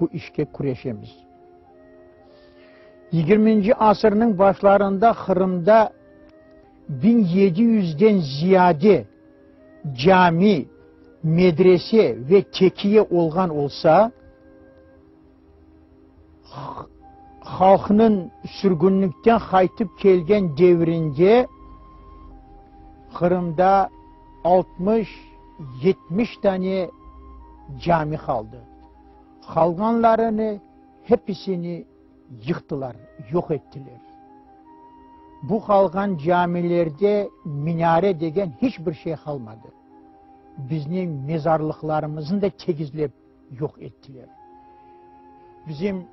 bu işke kureşemiz. 20. asırının başlarında Kırım'da 1700'den ziyade cami, medrese ve tekiye olgan olsa halkının sürgünlükten kaytıp kelgen devrinde Kırım'da 60-70 tane cami kaldı. Kalganlarını hepsini yıktılar, yok ettiler. Bu kalgan camilerde minare degen hiçbir şey kalmadı. Bizim mezarlıklarımızın da tekizlep yok ettiler. Bizim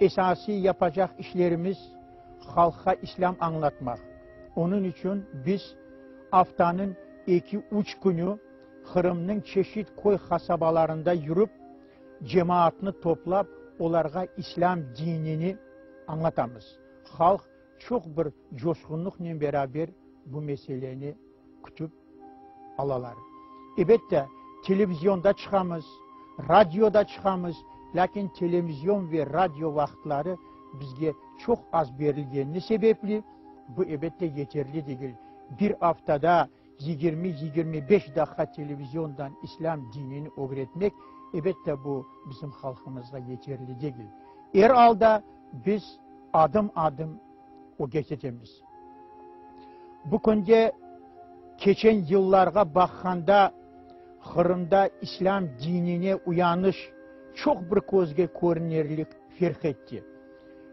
esası yapacak işlerimiz halka İslam anlatmak. Onun için biz haftanın iki üç günü Kırım'ın çeşit koy kasabalarında yürüp cemaatini toplap onlara İslam dinini anlatamız. Halk çok bir coşkunlukla beraber bu meseleni kütüp alalar. Elbette televizyonda çıkamız, radyoda çıkamız, lakin televizyon ve radyo vaktları bizge çok az verildiğini sebepli bu elbette yeterli değil. Bir haftada 20-25 dakika televizyondan İslam dinini öğretmek elbette bu bizim halkımızda yeterli değil. Eral'da biz adım adım o geçeceğimiz. Bu konuda geçen yıllarga bakanda Kırım'da İslam dinine uyanış çok bir kozge korunerlik fark etti.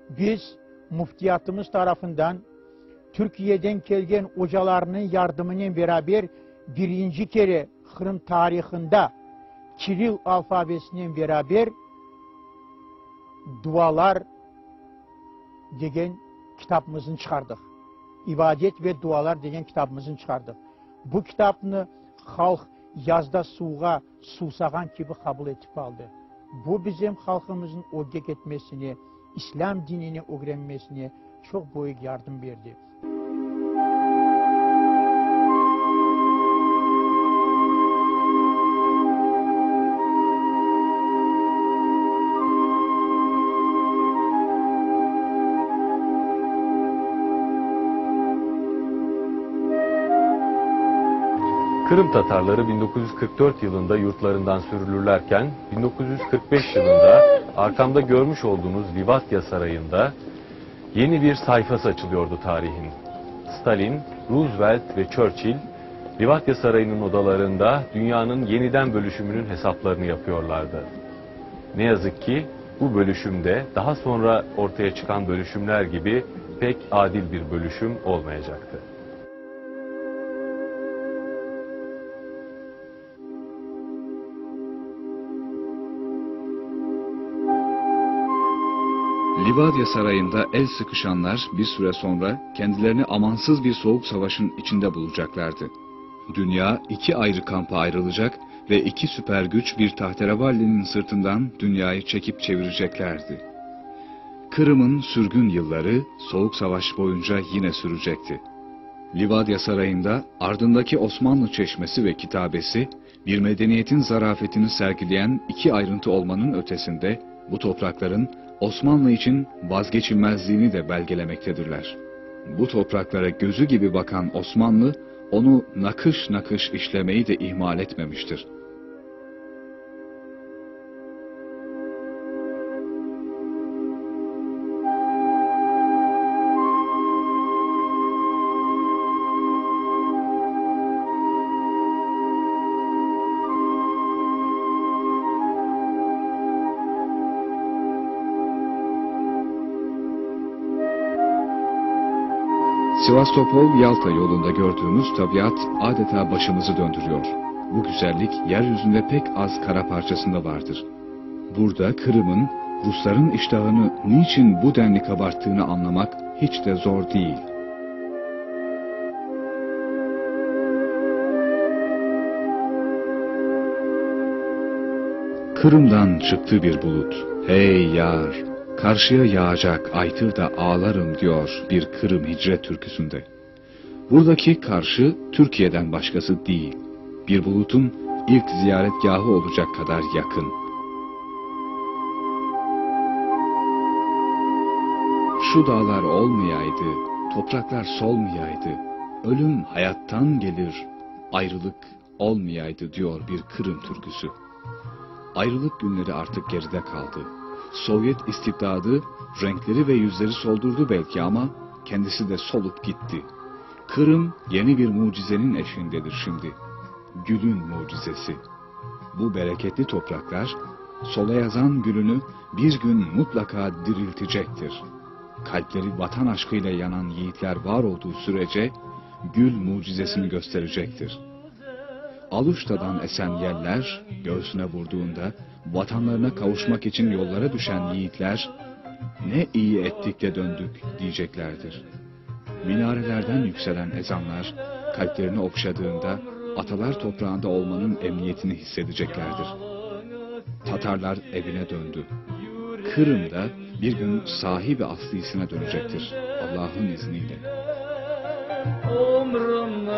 Biz muftiyatımız tarafından Türkiye'den gelgen hocalarının yardımıyla beraber birinci kere Kırım tarihinde Kiril alfabesiyle beraber dualar degen kitabımızın çıkardık. İbadet ve dualar degen kitabımızın çıkardık. Bu kitabını halk yazda suğa susagan gibi kabul etip aldı. Bu bizim halkımızın ortak etmesini, İslam dinini öğrenmesine çok büyük yardım verdi. Kırım Tatarları 1944 yılında yurtlarından sürülürlerken 1945 yılında arkamda görmüş olduğunuz Livatya Sarayı'nda yeni bir sayfa açılıyordu tarihin. Stalin, Roosevelt ve Churchill Livatya Sarayı'nın odalarında dünyanın yeniden bölüşümünün hesaplarını yapıyorlardı. Ne yazık ki bu bölüşümde daha sonra ortaya çıkan bölüşümler gibi pek adil bir bölüşüm olmayacaktı. Livadya Sarayı'nda el sıkışanlar bir süre sonra kendilerini amansız bir soğuk savaşın içinde bulacaklardı. Dünya iki ayrı kampa ayrılacak ve iki süper güç bir tahterevallenin sırtından dünyayı çekip çevireceklerdi. Kırım'ın sürgün yılları soğuk savaş boyunca yine sürecekti. Livadya Sarayı'nda ardındaki Osmanlı çeşmesi ve kitabesi bir medeniyetin zarafetini sergileyen iki ayrıntı olmanın ötesinde bu toprakların Osmanlı için vazgeçilmezliğini de belgelemektedirler. Bu topraklara gözü gibi bakan Osmanlı, onu nakış nakış işlemeyi de ihmal etmemiştir. Sivastopol-Yalta yolunda gördüğümüz tabiat adeta başımızı döndürüyor. Bu güzellik yeryüzünde pek az kara parçasında vardır. Burada Kırım'ın Rusların iştahını niçin bu denli kabarttığını anlamak hiç de zor değil. Kırım'dan çıktı bir bulut. Hey yar, Karşıya yağacak aytı da ağlarım diyor bir Kırım Hicret türküsünde. Buradaki karşı Türkiye'den başkası değil. Bir bulutun ilk ziyaretgahı olacak kadar yakın. Şu dağlar olmayaydı, topraklar solmayaydı, ölüm hayattan gelir, ayrılık olmayaydı diyor bir Kırım türküsü. Ayrılık günleri artık geride kaldı. Sovyet istibdadı renkleri ve yüzleri soldurdu belki ama kendisi de solup gitti. Kırım yeni bir mucizenin eşiğindedir şimdi. Gülün mucizesi. Bu bereketli topraklar sola yazan gülünü bir gün mutlaka diriltecektir. Kalpleri vatan aşkıyla yanan yiğitler var olduğu sürece gül mucizesini gösterecektir. Aluşta'dan esen yeller göğsüne vurduğunda vatanlarına kavuşmak için yollara düşen yiğitler ne iyi ettik de döndük diyeceklerdir. Minarelerden yükselen ezanlar kalplerini okşadığında atalar toprağında olmanın emniyetini hissedeceklerdir. Tatarlar evine döndü. Kırım'da bir gün sahibi aslısına dönecektir. Allah'ın izniyle. Ömrümün